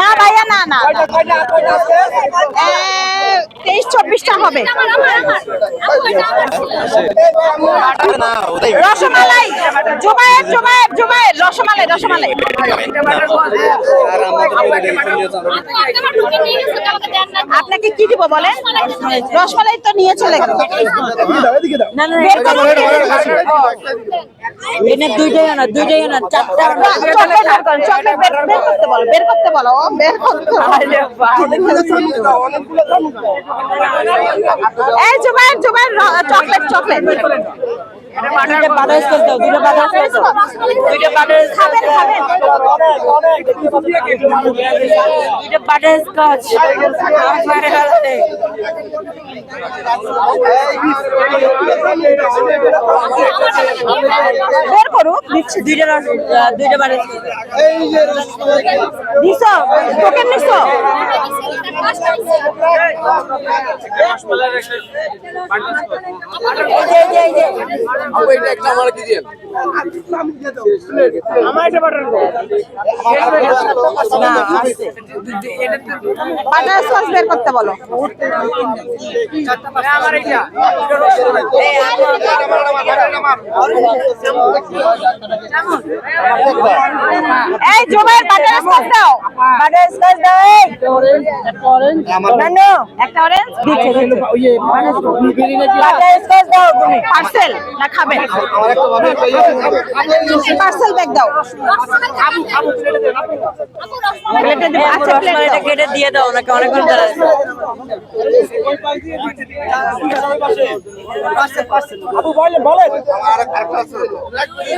না ভাইয়া না না তেইশ চব্বিশটা হবে রসমালাই জুবায়ের জুবায়ের জুবায়ের রসমালাই রসমালাই আপনাকে কি দিব বলেন রসমালাই তো নিয়ে চলে গেল। এনে দুইটাই আনা দুইটাই আনা চারটা আনা চকলেট বের করতে বলো বের করতে বলো ও বের করতে। এই জুবায়ের জুবায়ের র- চকলেট চকলেট দুইটা বাটার স্কচ দাও দুইটা বাটার স্কচ দাও দুইটা বাটার খাবেন খাবেন দুইটা বাটার স্কচ বের করুক। দিচ্ছি দুইটা দুইটা বারে। দিছ? তোকে নিছ এই যে এই যে। এই যে না আছে বাটার সস বের করতে বলো। এই জুবায়ের বাটার দাও বাটার সস দাও। এই নানু একটা অরেঞ্জ বাটার সস দাও তুমি। পার্সেল না খাবেন পার্সেল ব্যাগ দাও। আচ্ছা কেটে দিয়ে দাও নাকি অনেকক্ষণ ধরে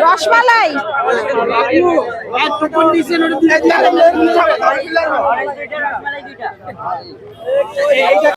রসমালাই।